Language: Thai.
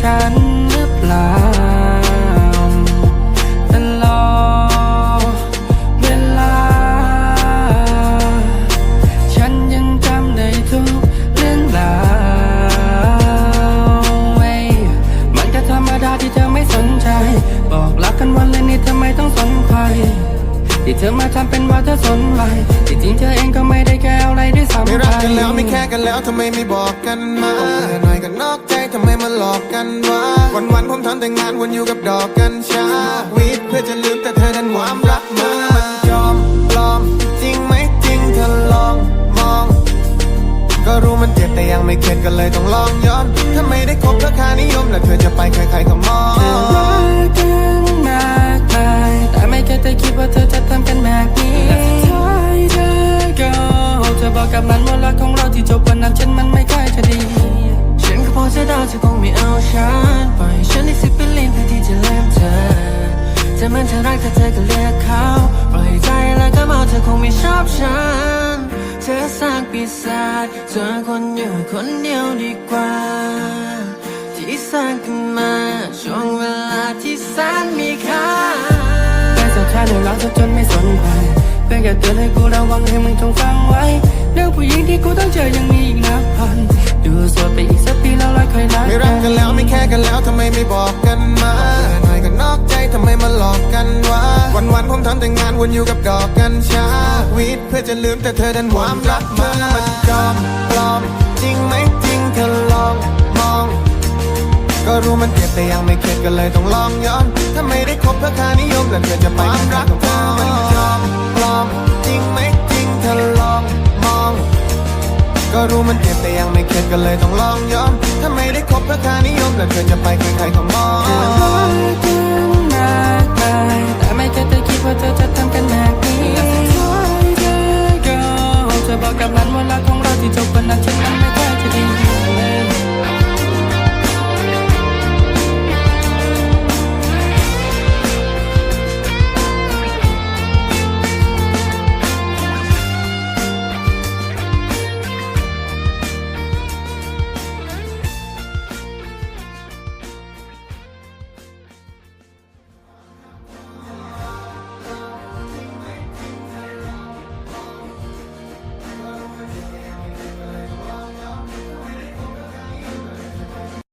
ฉันหรือเปล่าตลอเวลา ฉันยังจำได้ทุกเรื่องราวเว้ยมันก็ธรรมดาที่เธอไม่สนใจ บอกรักกันวันเลยนี่ทำไมต้องสนใครที่เธอมาทำเป็นว่าเธอสนไรที่จริงเธอเองก็ไม่ได้แก้อะไรได้สำคัญไม่รักกันแล้วไม่แค่กันแล้วทำไมไม่บอกกันมา หลอกกันวะวันวันๆผมทำแต่งานวนอยู่กับดอกกัญชาวีดเพื่อจะลืมแต่เธอดันความรักมามันยอมปลอม จริงไหมจริงเธอลองมอง ก็รู้มันเจ็บแต่ยังไม่เข็ดก็เลยต้องลองย้อนถ้าไม่ได้คบราคานิยมแล้วเธอจะไปใครๆก็มองรักกันมากมายแต่ไม่เคยได้คิดว่าเธอจะทำกันแบบนี้และสุดท้ายเธอก็เธอบอกกับมันว่ารักของเราที่จบวันนั้นฉันมันไม่ เดาเธอคงไม่เอาฉันปล่อยฉันได้สิบเป็นลิ้นเพื่อที่จะลืมเธอเธอมันเธอรักแต่เธอก็เลือกเขาปล่อยใจแล้วก็เมาเธอคงไม่ชอบฉัน เธอสร้างปีศาจเธอคนอยู่คนเดียวดีกว่า ที่สร้างขึ้นมาช่วงเวลาที่แสนมีค่าแต่สุดท้ายหนูรักเธอจนไม่สนใจเพียงแค่เตือนให้กูระวังให้มึงจงฟังไว้เรื่องผู้หญิงที่กูต้องเจอยังมี แล้วไม่แค่กันแล้วทำไมไม่บอกกันมาหน่อยก็นอกใจทำไมมาหลอกกันวะวันวันๆผมทำแต่งานวนอยู่กับดอกกัญชาวีดเพื่อจะลืมแต่เธอดันความรักมามันจอมปลอม จริงไหมจริงเธอลองมอง ก็รู้มันเจ็บแต่ยังไม่เข็ดก็เลยต้องลองย้อนถ้าไม่ได้คบเพื่อค่านิยมแล้วเธอจะไปความรักเธอมันจอมปลอม จริงไหมจริงเธอลองมอง ก็รู้มันเจ็บแต่ยังไม่เข็ดก็เลยต้องลองย้อนถ้าไม่ได้คบเพื่อค่านิ แล้วเธอจะไปใครๆก็มอง